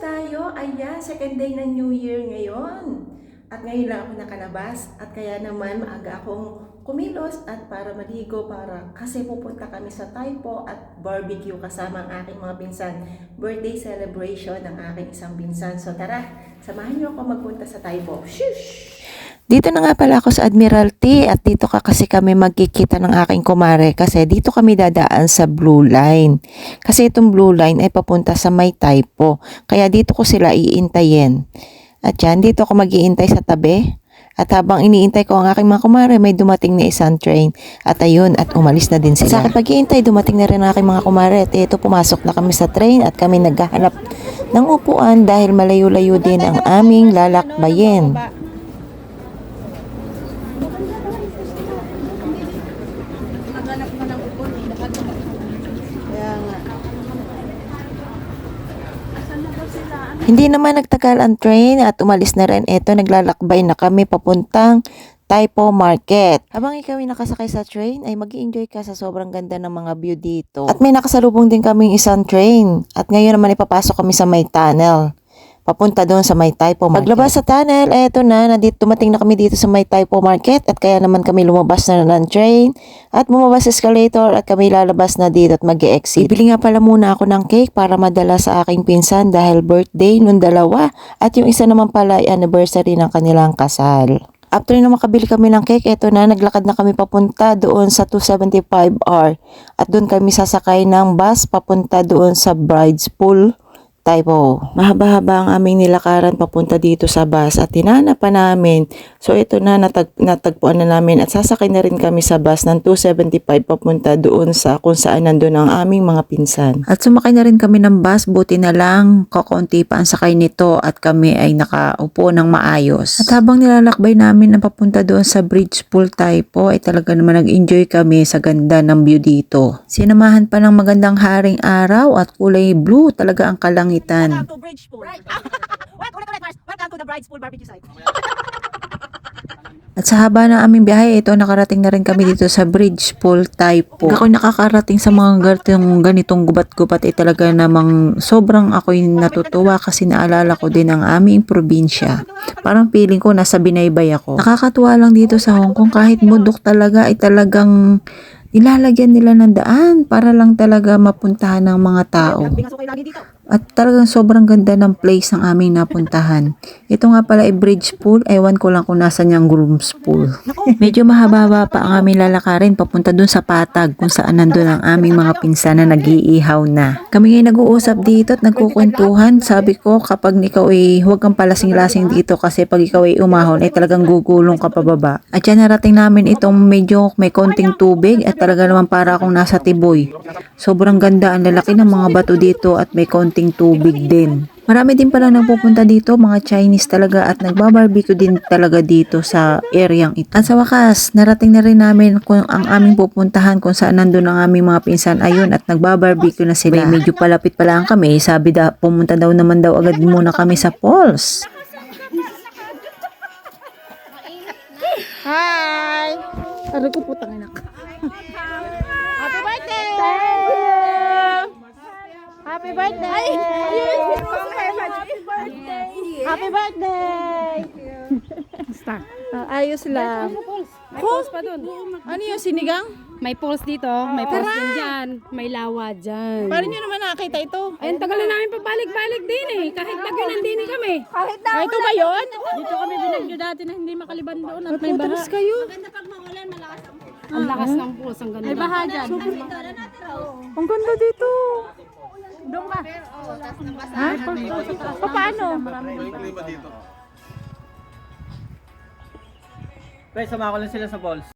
tayo. Ayan, second day ng New Year ngayon. At ngayon lang ako nakalabas. At kaya naman maaga akong kumilos at para maligo para kasi pupunta kami sa Taipo at barbecue kasama ang aking mga pinsan. Birthday celebration ng aking isang pinsan. So tara, samahan niyo ako magpunta sa Taipo. Shush! Dito na nga pala ako sa Admiralty at dito ka kasi kami magkikita ng aking kumare kasi dito kami dadaan sa Blue Line. Kasi itong Blue Line ay papunta sa May Taipo. Kaya dito ko sila iintayin. At yan, dito ako mag-iintay sa tabi. At habang iniintay ko ang aking mga kumare, may dumating na isang train. At ayun, at umalis na din sila. Sa akin pag-iintay, dumating na rin ang aking mga kumare. At ito, pumasok na kami sa train at kami naghahanap ng upuan dahil malayo-layo din ang aming lalakbayin. Hindi naman nagtagal ang train at umalis na rin ito. Naglalakbay na kami papuntang Taipo Market. Habang ikaw ay nakasakay sa train, ay mag enjoy ka sa sobrang ganda ng mga view dito. At may nakasalubong din kaming isang train. At ngayon naman ipapasok kami sa may tunnel. Papunta doon sa may Taipo Market. Paglabas sa tunnel, eto na, nandito, dumating na kami dito sa may Taipo Market at kaya naman kami lumabas na ng train at bumabas sa escalator at kami lalabas na dito at mag exit Bibili nga pala muna ako ng cake para madala sa aking pinsan dahil birthday nung dalawa at yung isa naman pala ay anniversary ng kanilang kasal. After na makabili kami ng cake, eto na, naglakad na kami papunta doon sa 275R. At doon kami sasakay ng bus papunta doon sa Bride's Pool, Taipo. Mahaba-haba ang aming nilakaran papunta dito sa bus at tinanap pa namin. So ito na, natag natagpuan na namin at sasakay na rin kami sa bus ng 275 papunta doon sa kung saan nandun ang aming mga pinsan. At sumakay na rin kami ng bus, buti na lang kakunti pa ang sakay nito at kami ay nakaupo ng maayos. At habang nilalakbay namin na papunta doon sa Bridge Pool Taipo ay talaga naman nag-enjoy kami sa ganda ng view dito. Sinamahan pa ng magandang haring araw at kulay blue talaga ang kalangitan. Welcome to Bridge Pool. Welcome, to the Bride's Pool Barbecue Site. At sa haba ng aming biyahe, ito nakarating na rin kami dito sa Bridge Pool Taipo. Ako nakakarating sa mga ganitong, ganitong gubat-gubat ay talaga namang sobrang ako'y natutuwa kasi naalala ko din ang aming probinsya. Parang feeling ko nasa binaybay ako. Nakakatuwa lang dito sa Hong Kong kahit mudok talaga ay talagang nilalagyan nila ng daan para lang talaga mapuntahan ng mga tao. At talagang sobrang ganda ng place ng aming napuntahan. Ito nga pala ay bridge pool. Ewan ko lang kung nasa niyang groom's pool. Medyo mahaba pa ang aming lalakarin papunta dun sa patag kung saan nandun ang aming mga pinsan na nag-iihaw na. Kami ngayon nag-uusap dito at nagkukwentuhan. Sabi ko kapag ikaw ay huwag kang palasing-lasing dito kasi pag ikaw ay umahon ay talagang gugulong ka pababa. At yan narating namin itong medyo may konting tubig at talaga naman para akong nasa tiboy. Sobrang ganda ang lalaki ng mga bato dito at may konting tubig din. Marami din pala nagpupunta dito, mga Chinese talaga at nagbabarbecue din talaga dito sa areang ito. At sa wakas, narating na rin namin kung ang aming pupuntahan kung saan nandun ang aming mga pinsan ayun at nagbabarbecue na sila. May medyo palapit pa lang kami, sabi da, pumunta daw naman daw agad muna kami sa falls. Hi! Ano ko putang anak? Happy birthday! Happy birthday! Happy birthday! Happy birthday! Basta. Ah, ayos lang. May pulse pa dun. Ano yung sinigang? May pulse dito, may pulse din dyan, may lawa dyan. Paano nyo naman nakakita ito? Ay, ang tagal na namin pabalik-balik din eh. Kahit lagyan din kami. Ah, ito ba yun? Dito kami binagyo dati na hindi makaliban doon at may baha. Tapos kayo. Ang lakas ng pulse, ang ganda. May baha dyan. Ang ganda dito. Doon ka. Ha? Pa- Paano? Guys, sama ko lang sila sa balls.